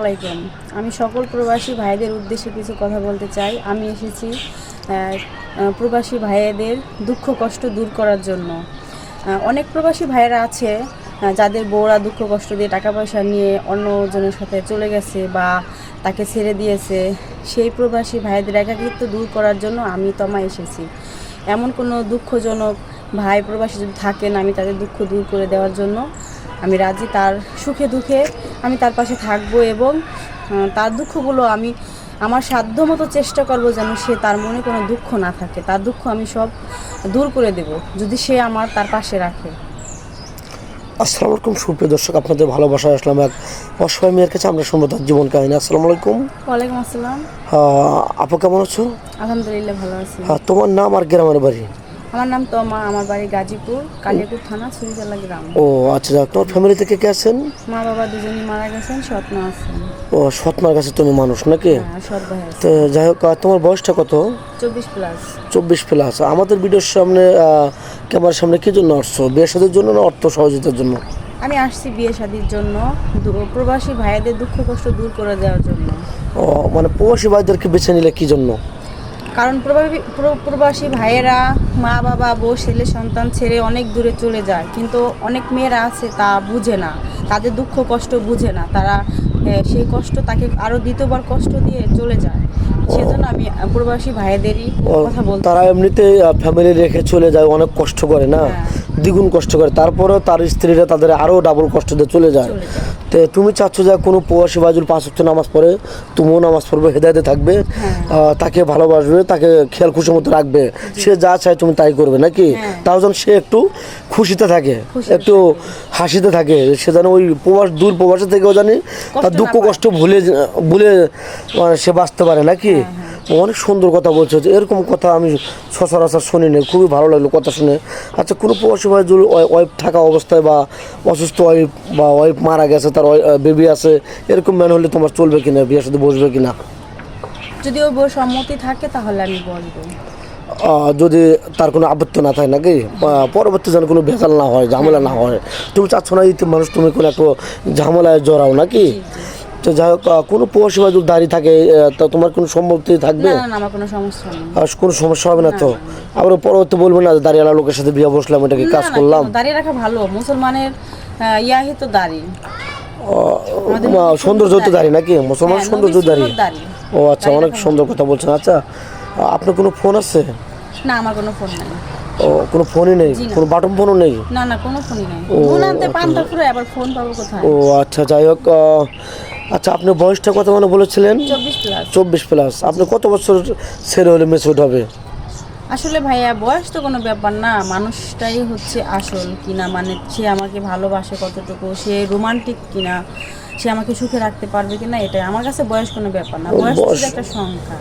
আলাইকুম। আমি সকল প্রবাসী ভাইদের উদ্দেশ্যে কিছু কথা বলতে চাই। আমি এসেছি প্রবাসী ভাইয়েদের দুঃখ কষ্ট দূর করার জন্য। অনেক প্রবাসী ভাইয়েরা আছে যাদের বউরা দুঃখ কষ্ট দিয়ে টাকা পয়সা নিয়ে অন্যজনের সাথে চলে গেছে বা তাকে ছেড়ে দিয়েছে, সেই প্রবাসী ভাইদের একাকিত্ব দূর করার জন্য আমি তমা এসেছি। এমন কোনো দুঃখজনক ভাই প্রবাসী যদি থাকেন, আমি তাদের দুঃখ দূর করে দেওয়ার জন্য আমি রাজি। তার সুখে দুঃখে আমি তার পাশে থাকব এবং তার দুঃখগুলো আমি আমার সাধ্য মতো চেষ্টা করব যেন সে তার মনে কোনো দুঃখ না থাকে। তার দুঃখ আমি সব দূর করে দেব যদি সে আমার তার পাশে রাখে। আসসালামু আলাইকুম সুপ্রিয় দর্শক আপনাদের ভালোবাসা আসলাম এক অসহায় মেয়ের কাছে। আমরা শুনব তার জীবন কাহিনী। আসসালামু আলাইকুম। ওয়ালাইকুম আসসালাম। আপু কেমন আছো? আলহামদুলিল্লাহ ভালো আছি। তোমার নাম আর গ্রামের বাড়ি? আমার নাম তমা আমার বাড়ি গাজীপুর কালিয়াপুর থানা ছুরিতলা গ্রাম। ও আচ্ছা তোমার ফ্যামিলি থেকে কে আছেন? মা বাবা দুজনই মারা গেছেন স্বপ্ন আছেন। ও সৎমার কাছে তুমি মানুষ নাকি? হ্যাঁ সৎ তো যাই হোক তোমার বয়সটা কত? চব্বিশ প্লাস চব্বিশ প্লাস আমাদের ভিডিওর সামনে ক্যামেরার সামনে কি জন্য আসছো? বিয়ে সাদের জন্য না অর্থ সহযোগিতার জন্য? আমি আসছি বিয়ে শাদির জন্য প্রবাসী ভাইদের দুঃখ কষ্ট দূর করে দেওয়ার জন্য। ও মানে প্রবাসী ভাইদেরকে বেছে নিলে কি জন্য? কারণ প্রবাসী ভাইয়েরা মা বাবা বউ ছেলে সন্তান ছেড়ে অনেক দূরে চলে যায়। কিন্তু অনেক মেয়েরা আছে তা বুঝে না। তাদের দুঃখ কষ্ট বুঝে না। তারা সেই কষ্ট তাকে আরও দ্বিতীয়বার কষ্ট দিয়ে চলে যায়। সেজন্য আমি প্রবাসী ভাইদেরই কথা বলতে তারা এমনিতে ফ্যামিলি রেখে চলে যায় অনেক কষ্ট করে না? হ্যাঁ। দ্বিগুণ কষ্ট করে। তারপরেও তার স্ত্রীরা তাদের আরও ডাবল কষ্ট দিয়ে চলে যায়। তো তুমি চাচ্ছ যে কোনো প্রবাসী বাজুল পাঁচ হচ্ছে নামাজ পড়ে তুমিও নামাজ পড়বে হেদায়তে থাকবে হ্যাঁ। তাকে ভালোবাসবে তাকে খেয়াল খুশি মতো রাখবে। সে যা চায় তুমি তাই করবে নাকি? হ্যাঁ। তাও যেন সে একটু খুশিতে থাকে একটু হাসিতে থাকে সে যেন ওই প্রবাস দূর প্রবাসে থেকেও জানি তার দুঃখ কষ্ট ভুলে ভুলে মানে সে বাঁচতে পারে নাকি? অনেক সুন্দর কথা বলছো যে এরকম কথা আমি সচরাচর শুনিনি খুবই ভালো লাগল কথা শুনে। আচ্ছা কোনো প্রবাসী ভাই ওয়াইফ থাকা অবস্থায় বা অসুস্থ ওয়াইফ বা ওয়াইফ মারা গেছে তার বেবি আছে এরকম ম্যান হলে তোমার চলবে কিনা বিয়ের সাথে বসবে কিনা? যদি ওর সম্মতি থাকে তাহলে আমি বলব যদি তার কোনো আপত্তি না থাকে নাকি? পরবর্তী যেন কোনো ভেজাল না হয় ঝামেলা না হয়। তুমি চাচ্ছ না ইতি মানুষ তুমি কোনো একটু ঝামেলায় জড়াও নাকি? তো যাই হোক কোনো প্রবাসী যদি দাঁড়িয়ে থাকে তা তোমার কোনো সম্মতি থাকবে? কোনো সমস্যা আর কোনো সমস্যা হবে না তো? আবার পরবর্তী বলবে না যে দাঁড়িয়ে লোকের সাথে বিয়ে বসলাম এটাকে কাজ করলাম? দাঁড়িয়ে রাখা ভালো। মুসলমানের ইয়াহি তো দাড়ি। আমাদের মা, নবীর সৌন্দর্য তো দাড়ি। দাঁড়িয়ে নাকি মুসলমান হ্যাঁ, সৌন্দর্য দাঁড়িয়ে ও আচ্ছা অনেক সুন্দর কথা বলছেন। আচ্ছা আপনার কোনো ফোন আছে? না আমার কোনো ফোন নাই। ও কোনো ফোনই নেই? কোনো বাটন ফোনও নেই? না না কোনো ফোনই নাই। ফোন আনতে পান্তা করে আবার ফোন পাবো কোথায়? ও আচ্ছা যাই হোক আচ্ছা আপনি বয়সটা কত মানে বলেছিলেন? চব্বিশ প্লাস চব্বিশ প্লাস আপনি কত বছর ছেলে হলে মেচুড হবে? আসলে ভাইয়া বয়স তো কোনো ব্যাপার না মানুষটাই হচ্ছে আসল কিনা মানে সে আমাকে ভালোবাসে কতটুকু সে রোমান্টিক কিনা সে আমাকে সুখে রাখতে পারবে কিনা এটাই। আমার কাছে বয়স কোনো ব্যাপার না বয়স একটা সংখ্যা।